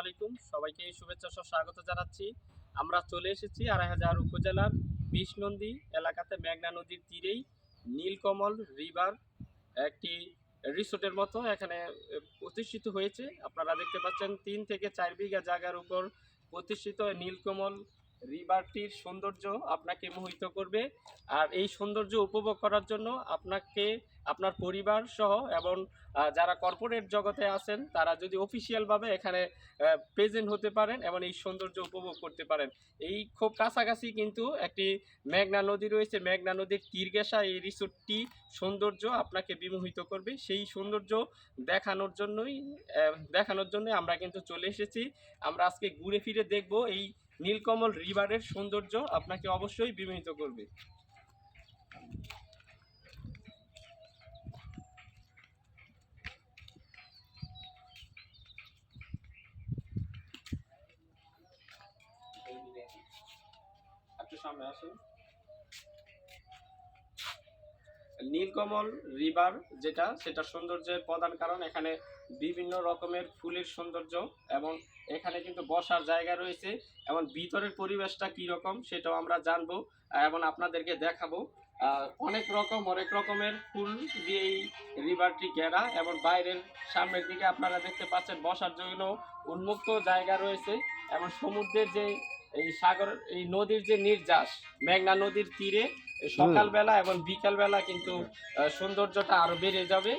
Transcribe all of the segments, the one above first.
আলাইকুম। সবাইকে শুভেচ্ছা সহ স্বাগত জানাচ্ছি। আমরা চলে এসেছি আড়াই হাজার উপজেলার বিষ্ণন্দী এলাকাতে মেঘনা নদীর তীরেই নীলকমল রিভার একটি রিসোর্টের মতো এখানে প্রতিষ্ঠিত হয়েছে। আপনারা দেখতে পাচ্ছেন তিন থেকে চার বিঘা জায়গার উপর প্রতিষ্ঠিত নীলকমল রিভারটির সৌন্দর্য আপনাকে মোহিত করবে। আর এই সৌন্দর্য উপভোগ করার জন্য আপনাকে, আপনার পরিবার সহ এবং যারা কর্পোরেট জগতে আছেন, তারা যদি অফিসিয়ালভাবে এখানে প্রেজেন্ট হতে পারেন এবং এই সৌন্দর্য উপভোগ করতে পারেন। এই খুব কাছাকাছি কিন্তু একটি মেঘনা নদী রয়েছে। মেঘনা নদীর তীরগেসা এই রিসোর্টটি সৌন্দর্য আপনাকে বিমোহিত করবে। সেই সৌন্দর্য দেখানোর জন্যই দেখানোর জন্য আমরা কিন্তু চলে এসেছি। আমরা আজকে ঘুরে ফিরে দেখব এই নীলকমল রিভারের সৌন্দর্য আপনাকে অবশ্যই বিমোহিত করবে। একটু সামনে আসুন। নীলকমল রিভার যেটা সেটা সৌন্দর্যের প্রধান কারণ। এখানে বিভিন্ন রকমের ফুলের সৌন্দর্য এবং এখানে কিন্তু বসার জায়গা রয়েছে। এবং ভিতরের পরিবেশটা কি রকম সেটাও আমরা জানব এবং আপনাদেরকে দেখাবো। অনেক রকম, অনেক রকমের ফুল দিয়ে এই রিভারটি ঘেরা এবং বাইরের সামনের দিকে আপনারা দেখতে পাচ্ছেন বসার জন্য উন্মুক্ত জায়গা রয়েছে এবং সমুদ্রের যে এই সাগর এই নদীর যে নির্যাস মেঘনা নদীর তীরে সকালবেলা এবং বিকালবেলা কিন্তু সৌন্দর্যটা আরও বেড়ে যাবে।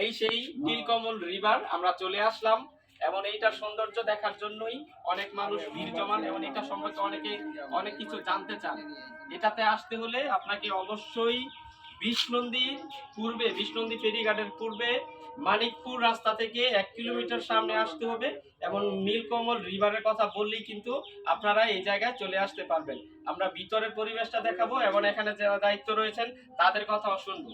এই সেই নীলকমল রিভার আমরা চলে আসলাম। এবং এইটার সৌন্দর্য দেখার জন্যই অনেক মানুষ ভিড় জমান এবং এটা সম্পর্কে অনেকে অনেক কিছু জানতে চান। এটাতে আসতে হলে আপনাকে অবশ্যই বিষ্ণন্দী পূর্বে বিষ্ণন্দী ফেরিঘাটের পূর্বে মানিকপুর রাস্তা থেকে এক কিলোমিটার সামনে আসতে হবে এবং নীলকমল রিভারের কথা বললেই কিন্তু আপনারা এই জায়গায় চলে আসতে পারবেন। আমরা ভিতরের পরিবেশটা দেখাবো এবং এখানে যারা দায়িত্ব রয়েছেন তাদের কথাও শুনব।